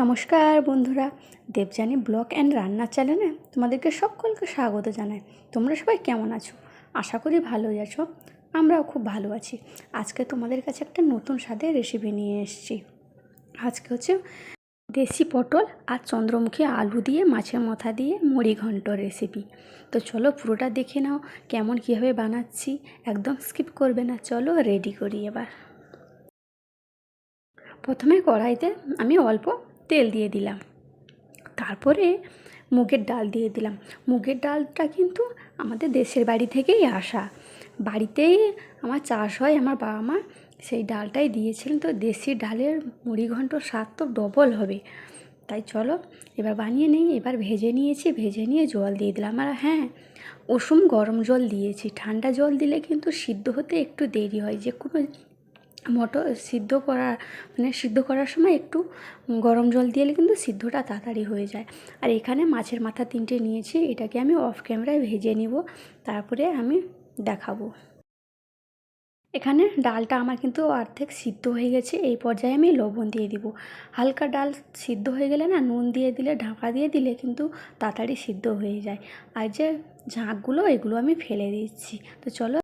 নমস্কার বন্ধুরা, Debjani blog and রান্নার চ্যানেলে তোমাদেরকে সকলকে স্বাগত জানাই। তোমরা সবাই কেমন আছো? আশা করি ভালোই আছো, আমরাও খুব ভালো আছি। আজকে তোমাদের কাছে একটা নতুন স্বাদের রেসিপি নিয়ে এসেছি। আজকে হচ্ছে দেশি পটল আর চন্দ্রমুখী আলু দিয়ে, মাছের মাথা দিয়ে মুড়ি ঘন্ট রেসিপি তো চলো পুরোটা দেখে নাও, কেমন কীভাবে বানাচ্ছি, একদম স্কিপ করবে না, চলো রেডি করি এবার। প্রথমে কড়াইতে আমি অল্প তেল দিয়ে দিলাম। তারপরে মুগের ডাল দিয়ে দিলাম। মুগের ডালটা কিন্তু আমাদের দেশের বাড়ি থেকেই আসা। বাড়িতেই আমার চাষ হয়, আমার বাবা মা সেই ডালটাই দিয়েছিলেন। তো দেশি ডালের মুড়ি ঘন্ট স্বাদ তো ডবল হবে। তাই চলো, এবার বানিয়ে নিই, এবার ভেজে নিয়েছি, ভেজে নিয়ে জল দিয়ে দিলাম। আর হ্যাঁ উষুম গরম জল দিয়েছি। ঠান্ডা জল দিলে কিন্তু সিদ্ধ হতে একটু দেরি হয়। যে কোনো মটর সিদ্ধ করা মানে সিদ্ধ করার সময় একটু গরম জল দিয়ে দিলে কিন্তু সিদ্ধটা তাড়াতাড়ি হয়ে যায়। আর এখানে মাছের মাথা তিনটে নিয়েছি, এটাকে আমি অফ ক্যামেরায় ভেজে নিব, তারপরে আমি দেখাবো। এখানে ডালটা আমার কিন্তু অর্ধেক সিদ্ধ হয়ে গেছে, এই পর্যায়ে আমি লবণ দিয়ে দিব। হালকা ডাল সিদ্ধ হয়ে গেলে না, নুন দিয়ে দিলে, ঢাকা দিয়ে দিলে কিন্তু তাড়াতাড়ি সিদ্ধ হয়ে যায়। আর যে ঝাঁকগুলো, এগুলো আমি ফেলে দিচ্ছি। তো চলো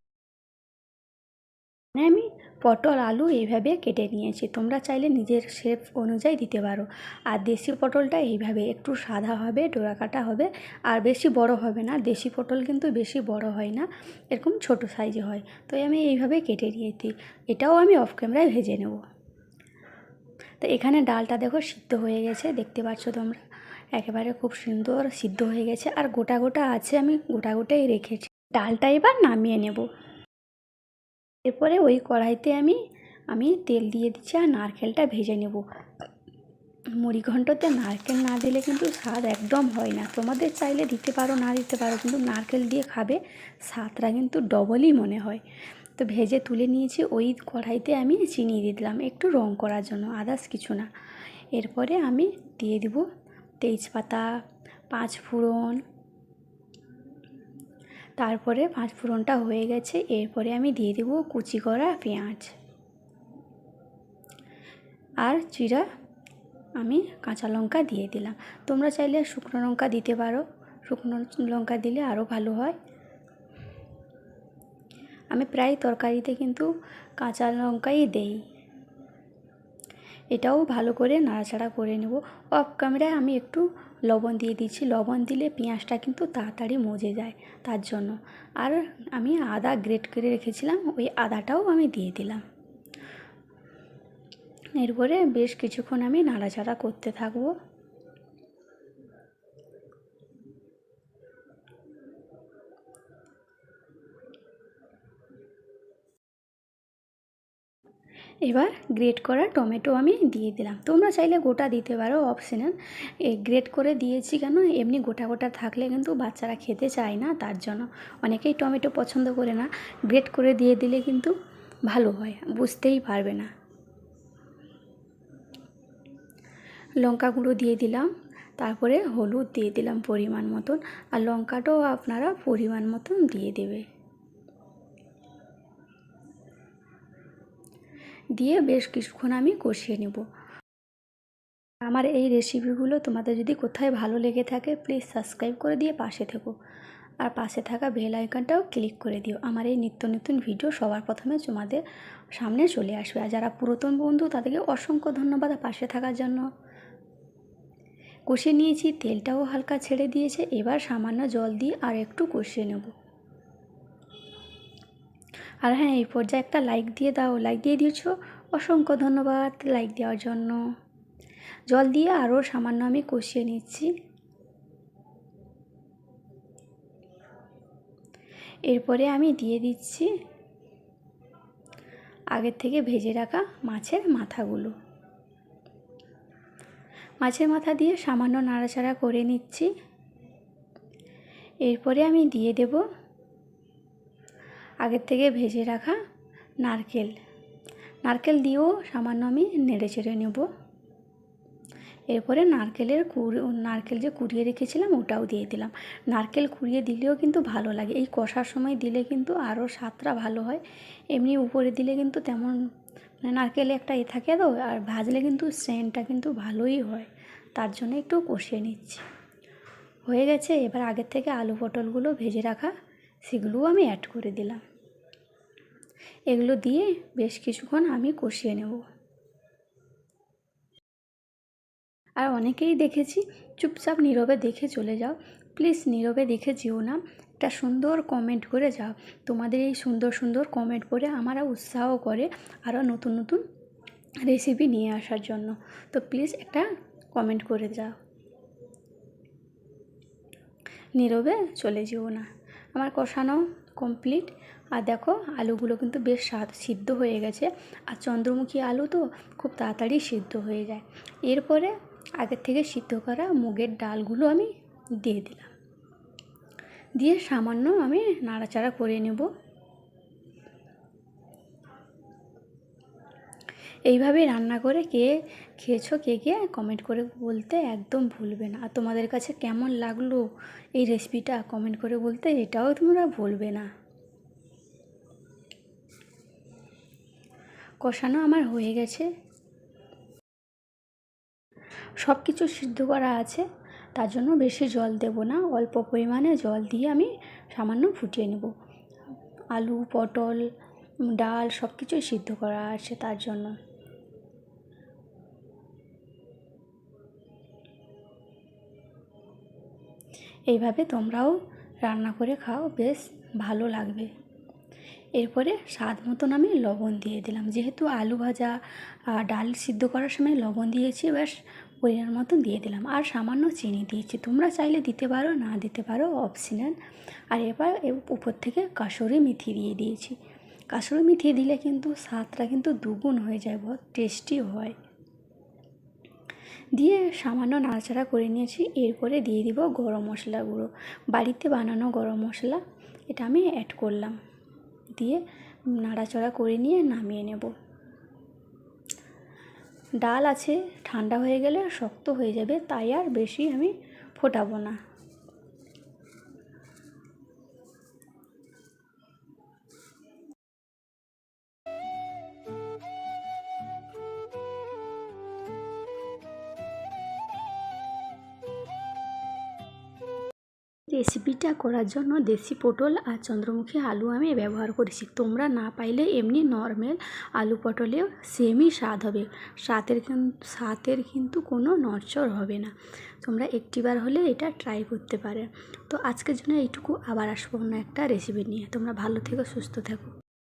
আমি পটল, আলু এইভাবে কেটে নিয়েছি। তোমরা চাইলে নিজের শেপ অনুযায়ী দিতে পারো। আর দেশি পটলটা এইভাবে একটু সাদা হবে ডোরা কাটা হবে, আর বেশি বড় হবে না। দেশি পটল কিন্তু বেশি বড় হয় না, এরকম ছোট সাইজে হয়। তো আমি এইভাবে কেটে নিয়েছি। এটাও আমি অফ ক্যামেরায় ভেজে নেব। তো এখানে ডালটা দেখো সিদ্ধ হয়ে গেছে, দেখতে পাচ্ছ তোমরা? একেবারে খুব সুন্দর সিদ্ধ হয়ে গেছে। আর গোটা গোটা আছে আমি গোটা গোটাই রেখেছি। ডালটা এবার নামিয়ে নেব। এরপরে ওই কড়াইতে আমি আমি তেল দিয়ে দিচ্ছি আর নারকেলটা ভেজে নেব। মুড়ি ঘন্টতে নারকেল না দিলে কিন্তু স্বাদ একদম হয় না। তোমাদের চাইলে দিতে পারো, না দিতে পারো, কিন্তু নারকেল দিয়ে খাবে, স্বাদটা কিন্তু ডবলই মনে হয়। তো ভেজে তুলে নিয়েছি, ওই কড়াইতে আমি চিনি দিয়ে দিলাম, একটু রং করার জন্য আদার্স কিছু না। এরপরে আমি দিয়ে দিব তেজপাতা পাঁচ ফোড়ন তারপরে পাঁচ ফোড়নটা হয়ে গেছে, এরপরে আমি দিয়ে দেবো কুচি করা পেঁয়াজ। আর জিরা আমি কাঁচা লঙ্কা দিয়ে দিলাম। তোমরা চাইলে শুকনো লঙ্কা দিতে পারো, শুকনো লঙ্কা দিলে আরও ভালো হয়। আমি প্রায় তরকারিতে কিন্তু কাঁচা লঙ্কাই দেই। এটাও ভালো করে নাড়াচাড়া করে নেব। অফ ক্যামেরায় আমি একটু লবণ দিয়ে দিচ্ছি। লবণ দিলে পেঁয়াজটা কিন্তু তাড়াতাড়ি মজে যায় তার জন্য। আর আমি আদা গ্রেট করে রেখেছিলাম, ওই আদাটাও আমি দিয়ে দিলাম। এরপরে বেশ কিছুক্ষণ আমি নাড়াচাড়া করতে থাকব। এবার গ্রেট করা টমেটো আমি দিয়ে দিলাম। তোমরা চাইলে গোটা দিতে পারো অপশনাল এই গ্রেট করে দিয়েছি কেন? এমনি গোটা গোটা থাকলে কিন্তু বাচ্চারা খেতে চায় না, তার জন্য। অনেকেই টমেটো পছন্দ করে না। গ্রেট করে দিয়ে দিলে কিন্তু ভালো হয়, বুঝতেই পারবে না। লঙ্কা গুঁড়ো দিয়ে দিলাম, তারপরে হলুদ দিয়ে দিলাম পরিমাণ মতন। আর লঙ্কাটাও আপনারা পরিমাণ মতন দিয়ে দেবে। দিয়ে বেশ কিছুক্ষণ আমি কষিয়ে নেব। আমার এই রেসিপিগুলো তোমাদের যদি কোথায় ভালো লেগে থাকে প্লিজ সাবস্ক্রাইব করে দিয়ে পাশে থেকো। আর পাশে থাকা বেল আইকনটাও ক্লিক করে দিও। আমার এই নিত্য নতুন ভিডিও সবার প্রথমে তোমাদের সামনে চলে আসবে। আর যারা পুরাতন বন্ধু, তাদেরকে অসংখ্য ধন্যবাদ পাশে থাকার জন্য। কষিয়ে নিয়েছি, তেলটাও হালকা ছেড়ে দিয়েছে। এবার সামান্য জল দিয়ে আর একটু কষিয়ে নেব। আর হ্যাঁ এই পর্যায়ে একটা লাইক দিয়ে দাও। লাইক দিয়ে দিয়েছ। অসংখ্য ধন্যবাদ লাইক দেওয়ার জন্য। জল দিয়ে আরও সামান্য আমি কষিয়ে নিচ্ছি। এরপরে আমি দিয়ে দিচ্ছি আগের থেকে ভেজে রাখা মাছের মাথাগুলো। মাছের মাথা দিয়ে সামান্য নাড়াচাড়া করে নিচ্ছি। এরপরে আমি দিয়ে দেবো আগের থেকে ভেজে রাখা নারকেল। নারকেল দিয়েও সামান্য আমি নেড়ে চেড়ে নেব। এরপরে নারকেলের নারকেল যে কুড়িয়ে রেখেছিলাম ওটাও দিয়ে দিলাম। নারকেল কুড়িয়ে দিলেও কিন্তু ভালো লাগে। এই কষার সময় দিলে কিন্তু আরও স্বাদটা ভালো হয়। এমনি উপরে দিলে কিন্তু তেমন মানে নারকেলে একটা এ থাকে তো, আর ভাজলে কিন্তু সেন্টটা কিন্তু ভালোই হয়। তার জন্য একটু কষিয়ে নিচ্ছি। হয়ে গেছে। এবার আগের থেকে আলু পটলগুলো ভেজে রাখা, সেগুলোও আমি অ্যাড করে দিলাম। এগুলো দিয়ে বেশ কিছুক্ষণ আমি কষিয়ে নেব। আর অনেকেই দেখেছি, চুপচাপ নীরবে দেখে চলে যাও। প্লিজ নীরবে দেখে যেও না। একটা সুন্দর কমেন্ট করে যাও। তোমাদের এই সুন্দর সুন্দর কমেন্ট পড়ে আমারা উৎসাহ করে আরও নতুন নতুন রেসিপি নিয়ে আসার জন্য। তো প্লিজ একটা কমেন্ট করে যাও। নীরবে চলে যেও না। আমার কষানো কমপ্লিট আর দেখো, আলুগুলো কিন্তু বেশ স্বাদ সিদ্ধ হয়ে গেছে। আর চন্দ্রমুখী আলু তো খুব তাড়াতাড়ি সিদ্ধ হয়ে যায়। এরপরে আগের থেকে সিদ্ধ করা মুগের ডালগুলো আমি দিয়ে দিলাম। দিয়ে সামান্য আমি নাড়াচাড়া করে নেব। এইভাবে রান্না করে কে খেয়েছো, কে কে কমেন্ট করে বলতে একদম ভুলবে না। আর তোমাদের কাছে কেমন লাগল এই রেসিপিটা কমেন্ট করে বলতে এটাও তোমরা ভুলবে না। কষানো আমার হয়ে গেছে। সব কিছু সিদ্ধ করা আছে, তার জন্য বেশি জল দেব না, অল্প পরিমাণে জল দিয়ে আমি সামান্য ফুটিয়ে নেব। আলু, পটল, ডাল সব কিছুই সিদ্ধ করা আছে তার জন্য। এইভাবে তোমরাও রান্না করে খাও, বেশ ভালো লাগবে। এরপরে স্বাদ মতন আমি লবণ দিয়ে দিলাম। যেহেতু আলু ভাজা ডাল সিদ্ধ করার সময় লবণ দিয়েছি, বেশ পরিমাণ মতন দিয়ে দিলাম। আর সামান্য চিনি দিয়েছি। তোমরা চাইলে দিতে পারো, না দিতে পারো, অপশনাল। আর এবার উপর থেকে কাসুরি মেথি দিয়ে দিয়েছি। কাসুরি মেথি দিলে কিন্তু স্বাদটা কিন্তু দুগুণ হয়ে যায়, বহুত টেস্টি হয়। দিয়ে সামান্য নাড়াচাড়া করে নিয়েছি। এরপরে দিয়ে দিব গরম মশলা গুঁড়ো। বাড়িতে বানানো গরম মশলা, এটা আমি অ্যাড করলাম। দিয়ে নাড়াচাড়া করে নিয়ে নামিয়ে নেব। ডাল আছে, ঠান্ডা হয়ে গেলে শক্ত হয়ে যাবে, তাই আর বেশি আমি ফোটাবো না। রেসিপিটা করার জন্য দেশি পটল আর চন্দ্রমুখী আলু আমি ব্যবহার করেছি। তোমরা না পাইলে এমনি নর্মাল আলু পটলেও সেমই স্বাদ হবে। স্বাদের স্বাদের কিন্তু কোনো নড়চড় হবে না। তোমরা একটিবার হলে এটা ট্রাই করতে পারে। তো আজকের জন্য এইটুকু। আবার আসব অন্য একটা রেসিপি নিয়ে। তোমরা ভালো থেকো, সুস্থ থেকো।